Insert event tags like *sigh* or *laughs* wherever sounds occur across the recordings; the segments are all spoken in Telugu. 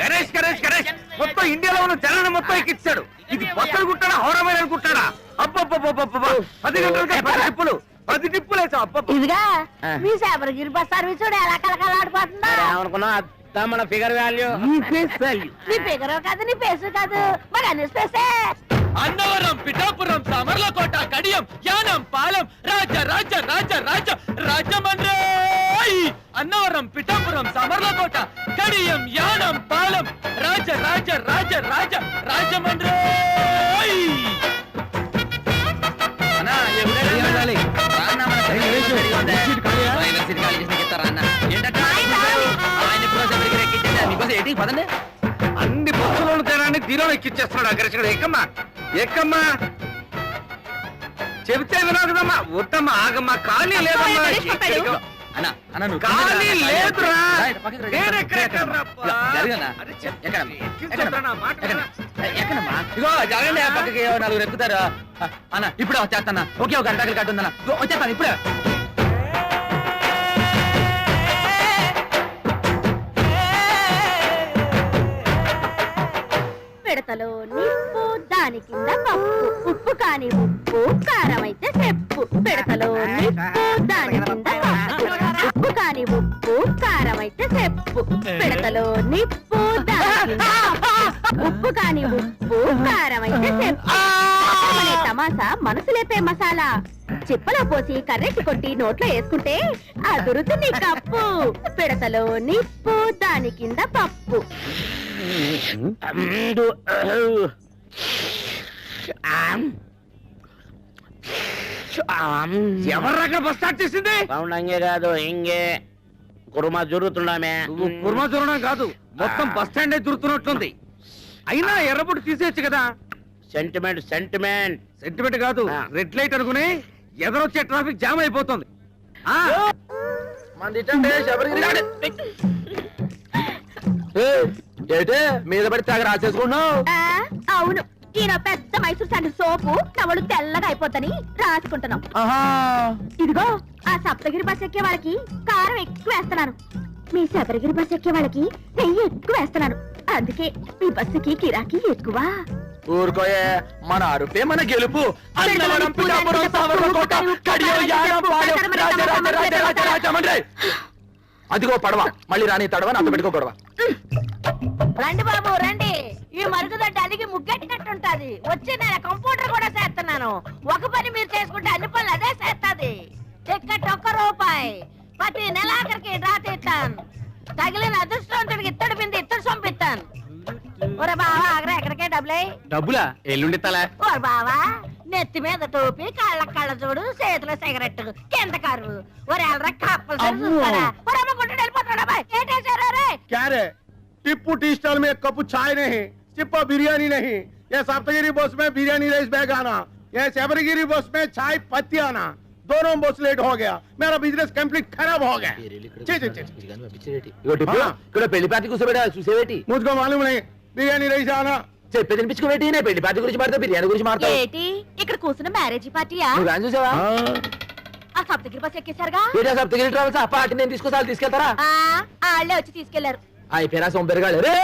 గణేష్ గణేష్ గణేష్. మొత్తం ఇండియాలో ఉన్న జనాన్ని మొత్తం ఎక్కిచ్చాడు ఇది బొక్కలు కుట్టాడా హౌరమైన అనుకుంటాడా అబ్బబ్బబ్బబ్బబ్బ పది గంటలకి పది టిప్పులు. పది టిప్పులు ఇదిగా. మీ శబరగిరి బస్ సర్వీస్ చూడు ఎలా కలకలాడిపోతుందో. అత్త మన ఫిగర్ వాల్యూ. ఈ ఫేస్ వాల్యూ నీ ఫిగర్ కాదు నీ పేసు కాదు. మరి అన్ని స్పేసే అన్నవరం పిఠాపురం సమర్లకోట కడియం యానం పాలెం రాజ రాజ రాజ రాజ రాజమండ్రి అన్నవరం పిఠాపురం సమర్లకోట కడియం యానం పాలెం రాజ రాజ రాజ రాజ రాజమండ్రి అన్నా ఎప్పుడైనా రాలి. రాన్నా మన సైకిల్ సరిగా ఉందా? ఆయన సీట్ ఖాళీ చేసి నాకు ఇస్తారా అన్న? ఏంటక్క? ఆయన కోసం ఎవరికి ఎక్కించేదా? మీకోసం ఏంటి? పదండి. అన్ని బస్సులోని జనాన్ని దీనిలో ఎక్కిచ్చేస్తున్నాడు అగ్రసుడు ఎక్కమ్మా ఎక్కమ్మా చెబితే వినోదమ్మా వద్దమ్మా ఆగమ్మా ఖాళీ లేదమ్మా ఎక్కడికో. అన్న, అన్న, నువ్వు ఖాళీ. లేదురా. నేను ఎక్కడ ఎక్కడరా ఎక్కడమ్మా? ఇగో జరగండి ఆ పక్కకి నలుగురు ఎక్కుతారు. అన్న ఇప్పుడే వచ్చేస్తాను? ఓకే ఒక గంటకి కట్టుందన్న వచ్చేస్తాను ఇప్పుడే. పిడతలో నిప్పు దాని కింద పప్పు. ఉప్పు కాని ఉప్పు కారం అయితే చెప్పు పిడతలో నిప్పు పిడతలో నిప్పు ఉప్పు కాని ఉప్పు కారం అయితే చెప్పు. అనే తమాసా మనసు లేపే మసాలా. చిప్పలో పోసి కర్రెట్టి కొట్టి నోట్లో వేసుకుంటే అదురుతుంది కప్పు. పిడతలో నిప్పు దాని కింద పప్పు. ఎవర్రా అక్కడ బస్ స్టార్ట్ చేసింది? పౌండంగే కాదు ఇంగే కుర్మా జరుగుతుండమే నువ్వు కుర్మా చూడడం కాదు మొత్తం బస్ స్టాండ్ దొరుకుతున్నట్లుంది అయినా ఎర్రబొట్టు తీసేయచ్చు కదా. సెంటిమెంట్ సెంటిమెంట్ సెంటిమెంట్ కాదు. రెడ్ లైట్ అనుకుని ఎదరొచ్చే ట్రాఫిక్ జామ్ అయిపోతుంది. మీద పడి తెగ రాసేసుకున్నావు ఆ, అవును. ఈయన పెద్ద మైసూర్ శాండిల్ సోపు నవలు తెల్లగా అయిపోతని రాసుకుంటున్నాం. ఇదిగో ఆ సప్తగిరి బస్ ఎక్కే వాళ్ళకి కారం ఎక్కువ వేస్తున్నాను. మీ శబరిగిరి బస్ ఎక్కే వాళ్ళకి నెయ్యి ఎక్కువ వేస్తున్నాను. అందుకే మీ బస్సుకి కిరాకీ ఎక్కువ. ఊరుకోయే మన అరుపే మన గెలుపు. అదిగో పడవ. మళ్ళీ రాని తడవ నాతో పెట్టుకో గొడవ. రండి బాబు రండి. ఈ మరుగుదొడ్డి అలిగి ముగ్గెట్టినట్టుంటది. వచ్చి నేను కంప్యూటర్ కూడా చేస్తున్నాను. ఒక పని మీరు చేసుకుంటే అన్ని పనులు అదే చేస్తది. టికెట్ ఒక్క రూపాయి ప్రతి నెలాఖరికి డ్రా తీస్తాను తగిలిన అదృష్టవంతుడికి ఇత్తడి బింది ఇత్తడి సొంపిస్తాను ఒరే బావా ఆగరా ఎక్కడికే డబ్బులే డబ్బులా ఎల్లుండి తలా ఓ బావా నెత్తి మీద టోపీ కాళ్ళ కళ్ళ చూడు చేతిలో సిగరెట్ కింద కరువు ఒరే ఎల్రా కప్పలు అమ్మో. చూస్తారా ఒరే అమ్ముకుంటూ వెళ్ళిపోతాడా బాయ్ ఏంటేశారా రే क्या रे टिप्पू टी स्टॉल में एक कप चाय नहीं सिप्पा बिरयानी नहीं ये सप्तगिरी बस में बिरयानी राइस बैग आना ये सेबरगिरी बस में चाय पत्ती आना दोनों बस लेट हो गया मेरा बिजनेस कंप्लीट खराब हो गया ఛీ, ఛీ, ఛీ, ఛీ। ఇగో టిప్పు ఇక్కడ పెళ్లి పాతి కూర్చోబెట్టా చూసేవేటి मुझको मालूम नहीं बिरयानी राइस आना చెప్పే తినిపించుకోబెట్టి నేను పెళ్లి పాతి గురించి మాడతా బిర్యానీ గురించి మాడతావు ఏటి ఇక్కడ కూర్చున్న మ్యారేజ్ పార్టీయా నువ్వు కానీ చూసావా ఆ Saptagiri bus ఎక్కేశారుగా area Saptagiri travels ఆ పార్టీ నేను తీసుకొస్తాను తీసుకెళ్తారా ఆ వాళ్ళే వచ్చి తీసుకెళ్లారు ఆ పేరా సోంపేరుగాడు రే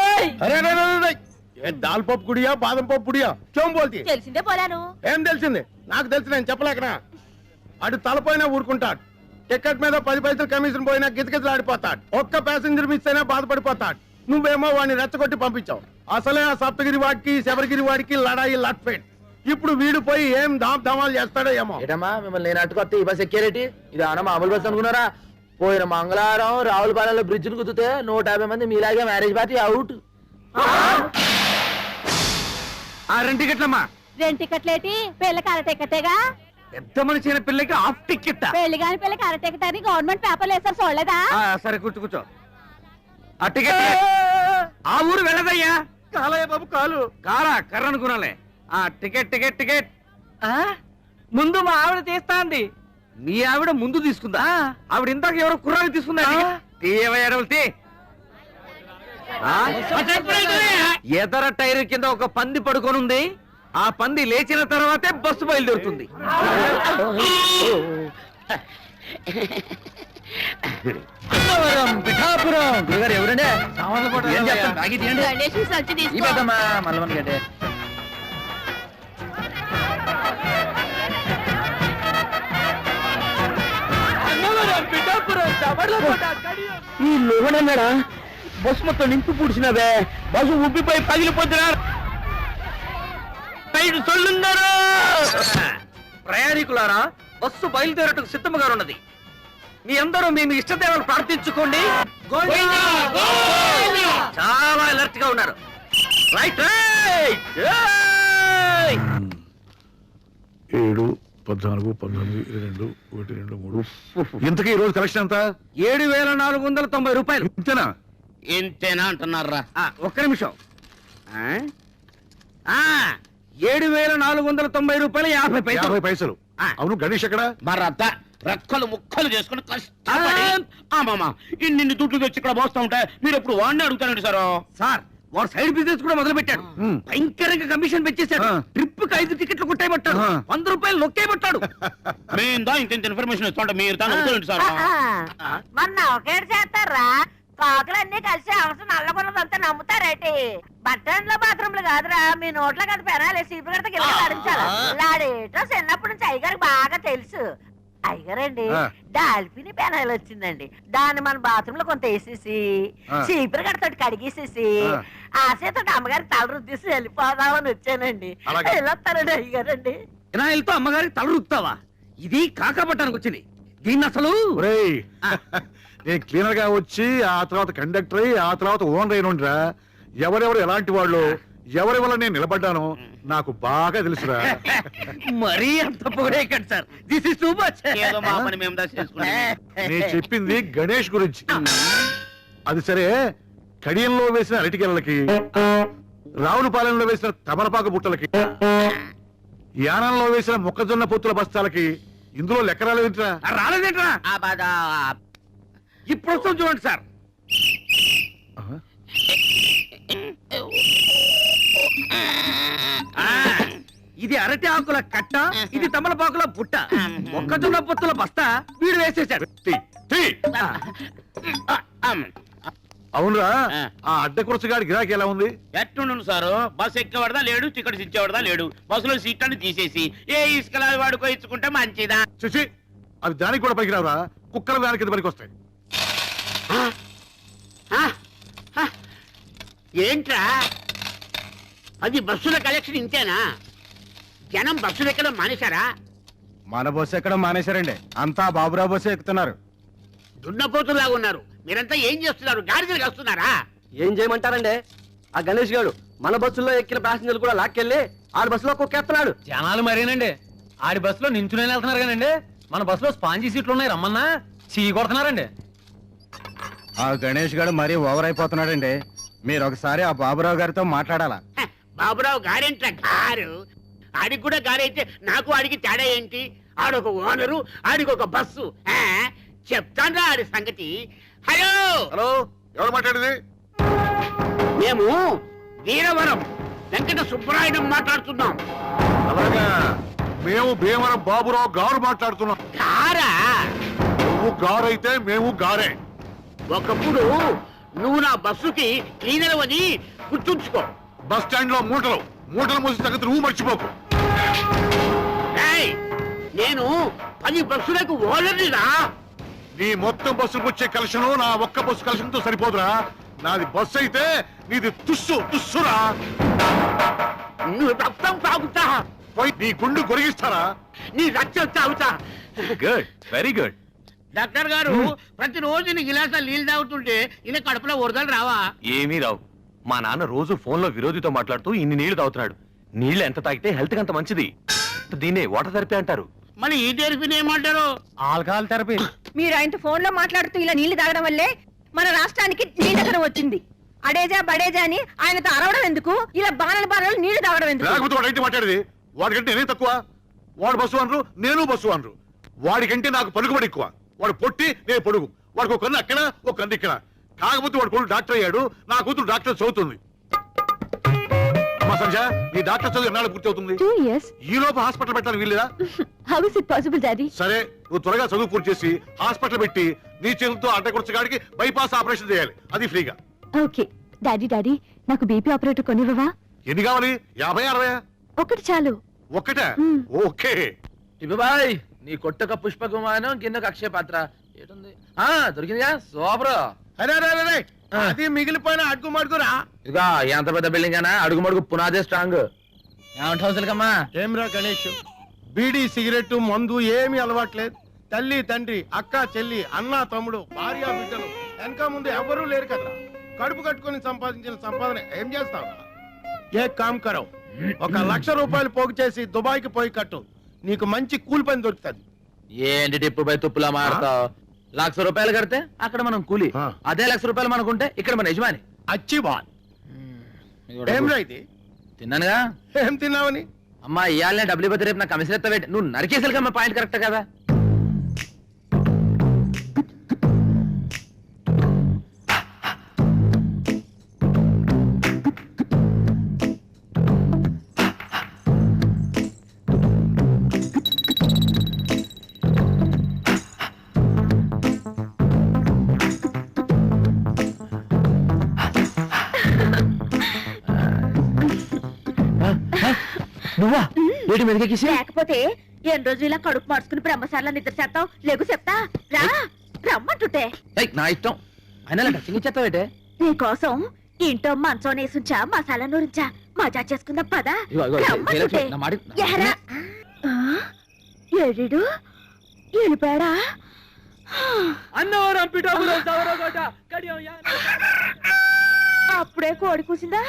अरे अरे अरे अरे, ये दाल पप गुड़िया बादम पप गुड़िया क्यों बोलती है తెలిసిందే పోలాను ఏం తెలిసింది నాకు తెలిసి నేను చెప్పలేకనా అటు తలపోయినా ఊరుకుంటాడు. టికెట్ మీద పది పైసలు కమిషన్ పోయినా గిజగిజలాడిపోతాడు ఒక్క ప్యాసింజర్ మిస్ అయినా బాధపడిపోతాడు. నువ్వేమో వాడిని రెచ్చగొట్టి పంపించావు. అసలే ఆ సప్తగిరి వాడికి శబరిగిరి వాడికి లడాయి లట్ఫెట్ ఇప్పుడు వీడు పోయి ఏం దామ్ ధమాలు చేస్తాడో ఏమో. ఏటమ్మా మిమ్మల్ని నేను అట్టుకొస్తే ఈ బస్ ఎక్కారేటి? ఇది ఆన మామూలు బస్ అనుకున్నారా? పోయిన మంగళవారం రావులపాలెంలో బ్రిడ్జ్ కుదితే నూట యాభై మంది మీలాగే మ్యారేజ్ పార్టీ అవుట్. ఆ రెండు టికెట్లమ్మా. రెండు టికెట్లేటి? పెళ్ళకి అర టికెటేగా? పెద్ద మనిషి అయిన పిల్లకి హాఫ్ టికెట్ పెళ్ళి కాని పెళ్ళకి అర టికెట్ అని గవర్నమెంట్ పేపర్లు వేస్తారు చూడలేదా? సరే కూర్చో కూర్చో. ఆ టికెట్ ఆ ఊరు వెళ్ళదయ్యా. కాలయ్య బాబు కాలు. కారా కర్ర అనుకున్నాలే ఆ టికెట్ టికెట్ టికెట్ ముందు మా ఆవిడ తీస్తాంది. మీ ఆవిడ ముందు తీసుకుందా? ఆవిడ ఇందాక ఎవరో కుర్రాన్ని తీసుకుందా? తీయవయ్యాడవలు తీ ఆ? ఎదర టైర్ కింద ఒక పంది పడుకొని ఉంది ఆ పంది లేచిన తర్వాతే బస్సు బయలుదేరుతుంది. అన్నవరం పిఠాపురం. గురుగారు ఎవరండి? సామాన్లు ఏం చేస్తాం బాగా తీయండి. గణేష్ సచ్చి ఈ తీసుకో. పెద్దమ్మా లోగడన్నాడా బస్సు మొత్తం నింపి పూడ్చినవే. బస్సు ఉబ్బిపోయి పగిలిపోతున్నారు సైడ్ సొల్లున్నారు. ప్రయాణికులారా బస్సు బయలుదేరటకు సిద్ధముగా ఉన్నది మీ అందరూ మీ మీ ఇష్టదేవాలు ప్రార్థించుకోండి. చాలా అలర్ట్గా ఉన్నారు రైట్ రైట్ ఏయ్! ఏడు పద్నాలుగు పంతొమ్మిది ఇరవై రెండు ఒకటి రెండు మూడు. ఇంతకీ ఈ రోజు కలెక్షన్ ఎంత? ఏడు వేల నాలుగు వందల తొంభై రూపాయలు. ఇంతేనా? ఇంతేనా అంటున్నారా? ఆ, ఒక్క నిమిషం. ఆ? నాలుగు వందల తొంభై రూపాయలు యాభై పైసలు. యాభై పైసలు. ఆ. అవును గణేష్ ఎక్కడ? మరద్ద రెక్కలు ముక్కలు చేసుకుని కష్టపడి. ఆమామా ఇన్ని దుడ్లు తెచ్చి ఇక్కడ మోస్తా ఉంటే మీరు ఎప్పుడు వాడిని అడుగుతారండి సార్? సార్ వాడు సైడ్ బిజినెస్ కూడా మొదలు పెట్టాడు. భయంకరంగా కమిషన్ పెంచేశాడు ఆ. ట్రిప్కి ఐదు టికెట్లు కొట్టేయబట్టాడు. ఆ. వంద రూపాయలు నొక్కేయబట్టాడు. *laughs* మేము దా ఇంత ఇంత ఇన్ఫర్మేషన్ ఇస్తుంటే మీరు దాన్ని అడుగుతారండి సార్. మొన్న ఒకేడు చేస్తారా? కాకులన్నీ కలిసి అవసరం నల్లబుల్లదంతా నమ్ముతారేటి? బట్టన్లో బాత్రూమ్లు కాదురా. మీ నోట్లో కదా పెనాలి సీపు కడితే గిల్ల లాడించాలి లాడేటో చిన్నప్పటి నుంచి అయ్యగారికి బాగా తెలుసు. అయ్యగారండి. డాల్ఫిన్ పెనాయిల్ వచ్చిందండి. దాన్ని మన బాత్రూమ్లో కొంత వేసేసి. చీపురు కడతోటి కడిగేసేసి ఆ. ఆ చేత అమ్మగారి తల రుద్దేసి వెళ్ళిపోదామని వచ్చానండి. వెళ్ళొస్తానండి అయ్యగారండి? వినాయలతో అమ్మగారికి తల రుక్తావా ఇది కాకపట్టానికి వచ్చింది. దీన్ని అసలు? నేను క్లీనర్గా వచ్చి ఆ తర్వాత కండక్టర్ అయ్యి ఆ తర్వాత ఓనర్ అయిన ఎవరెవరు ఎలాంటి వాళ్ళు ఎవరి వల్ల నేను నిలబడ్డానో నాకు బాగా తెలుసురా. మరీ అంత పొగడేయకండి sir. This is too much ఏదో మా పని మేము నేను చెప్పింది గణేష్ గురించి. అది సరే కడియంలో వేసిన అరటికెళ్ళకి రావులపాలెంలో వేసిన తమలపాకు బుట్టలకి యానంలో వేసిన మొక్కజొన్న పొత్తుల బస్తాలకి ఇందులో ఏంట్రా రాలేదేంట్రా? ఆ బాధ. ఇప్పుడు వస్తుంది చూడండి సార్. ఆ, ఇది అరటి ఆకుల కట్ట ఇది తమలపాకుల బుట్ట. మొక్కజొన్న పొత్తుల బస్తా వీడు వేసేశాడు. తీ, తీ. అవునురా ఆ. ఆ గిరాకీ ఎలా ఉంది? ఎట్టుండు సారు? బస్ ఎక్కేవాడదా లేడు టికెట్స్ ఇచ్చేవాడదా లేడు? బస్సులో సీట్లను తీసేసి ఏ ఇసుకలా వాడుకో ఇచ్చుకుంటే మంచిదా? చూసి అవి దానికి కూడా పనికిరావురా. కుక్కల దాని కింద పనికి వస్తాయి ఏంట్రా? అది బస్సుల కలెక్షన్ ఇంతేనా? జనం బస్సులు ఎక్కడం మానేశారా? మన బస్సు ఎక్కడ మానేశారండి. అంతా బాబురావు బస్సు ఎక్కుతున్నారు. దున్నపోతులాగా ఉన్నారు. మీరంతా ఏం చేస్తున్నారు? గాడిదలు వస్తున్నారా ఏం చేయమంటారండి? ఆ గణేష్ గారు మన బస్సులో ఎక్కిన ప్యాసింజర్లు కూడా లాక్కెళ్ళి ఆడ బస్సులో కుక్కేస్తున్నాడు. జనాలు మరేనండి? ఆడి బస్సులో నించునే వెళ్తున్నారు కానండి. మన బస్సులో స్పాంజీ సీట్లు ఉన్నాయి రమ్మన్నా. చీ కొడుతున్నారండి. ఆ గణేష్ గారు మరీ ఓవర్ అయిపోతున్నాడండి. మీరు ఒకసారి ఆ బాబురావు గారితో మాట్లాడాలా? బాబురావు గారేంట్రా గారు. ఆడికి కూడా గారైతే నాకు ఆడికి తేడా ఏంటి? ఆడొక ఓనరు ఆడికి ఒక బస్సు. ఆ, చెప్తాన్రా ఆడి సంగతి. హలో! హలో ఎవరు మాట్లాడేది? మేము వీరవరం వెంకట సుబ్బరాయుడు మాట్లాడుతున్నాం. అలాగా. మేము భీమవరం బాబురావు గారు మాట్లాడుతున్నాం. గారా? నువ్వు గారైతే మేము గారే. ఒకప్పుడు నువ్వు నా బస్సుకి క్లీనర్ అని గుర్తుంచుకో. బస్ స్టాండ్లో మూటలు. మూటలు మోసిన సంగతి నువ్వు మర్చిపోకు. ఏయ్, నేను పది బస్సులకు ఓనర్నిరా నీ మొత్తం బస్సులకు వచ్చే కలెక్షన్ నా ఒక్క బస్సు కలెక్షన్తో సరిపోదురా. నాది బస్సు అయితే నీది తుస్సు తుస్సురా. నువ్వు రక్తం తాగుతా. పోయి నీ గుండు కొరిగిస్తారా నీ రక్తం తాగుతా. Good very good. డాక్టర్ గారు ప్రతిరోజు నీ గిలాస నీళ్ళు తాగుతుంటే ఇలా కడుపులో వరదలు రావా? ఏమీ రావు. మా నాన్న రోజు ఫోన్లో విరోధితో మాట్లాడుతూ ఇన్ని నీళ్ళు తాగుతున్నాడు. నీళ్ళు ఎంత తాగితే హెల్త్ అంత మంచిది. దీన్నే వాటర్ థెరపీ అంటారు. మరి ఈ తెరిపిని ఏమంటారు ఆల్కహాల్ థెరపీ. మీరు ఆయనతో ఫోన్లో మాట్లాడుతూ ఇలా నీళ్ళు తాగడం వల్లే మన రాష్ట్రానికి నీళ్ళకరం వచ్చింది. అడేజా బడేజా అని ఆయనతో అరవడం ఎందుకు? ఇలా బాణల బాణలు నీళ్ళు తాగడం ఎందుకు? లేకపోతే వాడు ఏంటి మాట్లాడేది? వాడికంటే నేనే తక్కువ? వాడు బస్సు అనరు నేను బస్సు అనరు వాడికంటే నాకు పలుకుబడి ఎక్కువ. వాడు పొట్టి నేను పొడుగు. వాడికి ఒక కన్ను అక్కడ ఒక కన్ను ఇక్కడ కాకపోతే వాడు కొడుకు డాక్టర్ అయ్యాడు. నా కూతురు డాక్టర్ చదువుతుంది. అమ్మా సంజ నీ డాక్టర్ చదువు ఎన్నాళ్ళు పూర్తి అవుతుంది? టూ ఇయర్స్ ఈ లోపు హాస్పిటల్ పెట్టాలని వీల్లేదా? How is it possible daddy సరే నువ్వు త్వరగా చదువు పూర్తి చేసి హాస్పిటల్ పెట్టి నీ చేతులతో అడ్డకొచ్చగాడికి బైపాస్ ఆపరేషన్ చేయాలి. అది ఫ్రీగా. ఓకే డాడీ డాడీ నాకు బీపీ ఆపరేటర్ కొనివ్వవా? ఎన్ని కావాలి? యాభై అరవై? ఒకటి చాలు. ఒక్కటే మ్. ఓకే. బాయ్ నీ కొట్టక పుష్ప విమానం కిందకు అక్షయ పాత్ర. ఏటుంది ఆ దొరికిందిగా? సూపర్. అరే అరే అరే, అరే. అది మిగిలిపోయిన అడ్గు మడుగురా. ఇదిగా ఎంత పెద్ద బిల్డింగ్ అయినా అడుగు మడుగు పునాదే స్ట్రాంగ్ ఏమంటావు సిలకమ్మా ఏమ్రా గణేష్? బీడీ సిగరెట్ మందు ఏమీ అలవాట్లేదు. తల్లి తండ్రి అక్క చెల్లి అన్న తమ్ముడు భార్య బిడ్డలు. వెనక ముందు ఎవరూ లేరు కదా కడుపు కట్టుకొని సంపాదించిన సంపాదన ఏం చేస్తావు ఏ కామ్ కరవ్. ఒక లక్ష రూపాయలు పోగు చేసి దుబాయ్కి పోయి కట్టు. నీకు మంచి కూలి పని దొరుకుతుంది. ఏంటి టిప్పు పై తుప్పులా మారుతావు? లక్ష రూపాయలు కడితే అక్కడ మనం కూలి. ఆ. అదే లక్ష రూపాయలు మనకుంటే ఇక్కడ మన యజమాని. అచ్చి బాల్ ఏమ్రా ఇది? తిన్నానుగా? ఏం తిన్నావని? అమ్మా ఇయాలనే డబ్బులు ఇవ్వతే రేపు నాకు కమిషన్ ఎత్తా నువ్వు నరికేసరికమ్మా పాయింట్ కరెక్ట్ కదా? లేకపోతే ఎన్ని రోజులు ఇలా కడుపు మార్చుకుని బ్రహ్మశాల నిద్ర చేస్తావు? లేకు చెప్తా. రా. రమ్మంటుంటే. ఏయ్, నా ఇష్టం. అయినా టచింగ్ ఇచ్చేస్తావేటే? నీకోసం ఇంట్లో మంచం నేసుంచా మసాలా నూరించా మజా చేసుకుందాం పదా. ఇగో, ఇగో, రమ్మంటుంటే. నా మాట- నా- ఎహరా. ఆ? ఏడిడు వెళ్ళిపోయాడా అన్నవరం పిఠాపురం సవరకోట కడియం అప్పుడే కోడి కూసిందా?